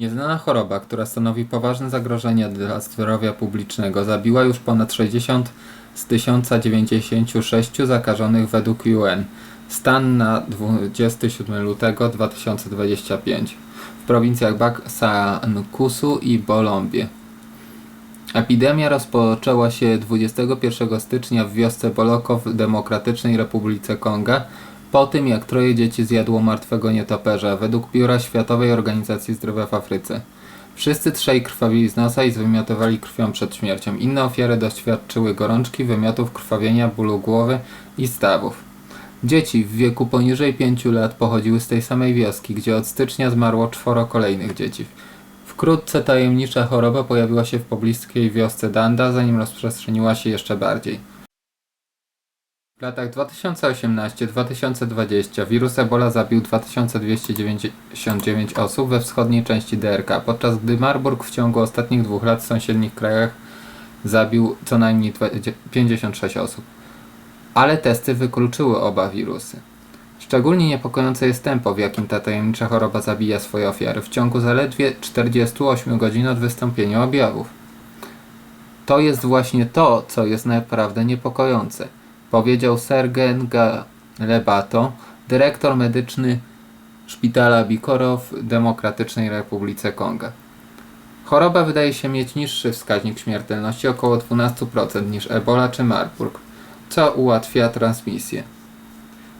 Nieznana choroba, która stanowi poważne zagrożenie dla zdrowia publicznego, zabiła już ponad 60 z 1096 zakażonych według UN. Stan na 27 lutego 2025 w prowincjach Baksankusu i Bolombie. Epidemia rozpoczęła się 21 stycznia w wiosce Boloko w Demokratycznej Republice Konga, po tym jak troje dzieci zjadło martwego nietoperza, według Biura Światowej Organizacji Zdrowia w Afryce. Wszyscy trzej krwawili z nosa i zwymiotowali krwią przed śmiercią. Inne ofiary doświadczyły gorączki, wymiotów, krwawienia, bólu głowy i stawów. Dzieci w wieku poniżej 5 lat pochodziły z tej samej wioski, gdzie od stycznia zmarło czworo kolejnych dzieci. Wkrótce tajemnicza choroba pojawiła się w pobliskiej wiosce Danda, zanim rozprzestrzeniła się jeszcze bardziej. W latach 2018-2020 wirus Ebola zabił 2299 osób we wschodniej części DRK, podczas gdy Marburg w ciągu ostatnich dwóch lat w sąsiednich krajach zabił co najmniej 20 56 osób. Ale testy wykluczyły oba wirusy. Szczególnie niepokojące jest tempo, w jakim ta tajemnicza choroba zabija swoje ofiary w ciągu zaledwie 48 godzin od wystąpienia objawów. To jest właśnie to, co jest naprawdę niepokojące, powiedział Sergen Galebato, dyrektor medyczny szpitala Bikoro w Demokratycznej Republice Konga. Choroba wydaje się mieć niższy wskaźnik śmiertelności, około 12% niż Ebola czy Marburg, co ułatwia transmisję.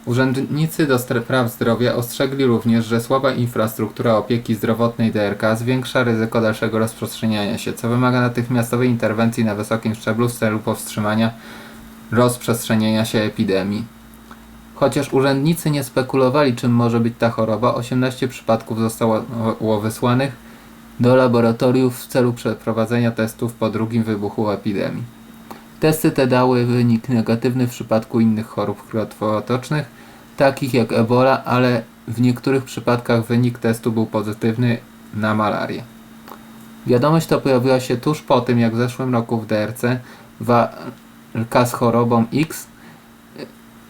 Urzędnicy do spraw zdrowia ostrzegli również, że słaba infrastruktura opieki zdrowotnej DRK zwiększa ryzyko dalszego rozprzestrzeniania się, co wymaga natychmiastowej interwencji na wysokim szczeblu w celu powstrzymania rozprzestrzeniania się epidemii. Chociaż urzędnicy nie spekulowali, czym może być ta choroba, 18 przypadków zostało wysłanych do laboratoriów w celu przeprowadzenia testów po drugim wybuchu epidemii. Testy te dały wynik negatywny w przypadku innych chorób krwiotocznych, takich jak Ebola, ale w niektórych przypadkach wynik testu był pozytywny na malarię. Wiadomość ta pojawiła się tuż po tym, jak w zeszłym roku w DRC walka z chorobą X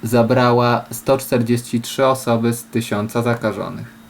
zabrała 143 osoby z 1000 zakażonych.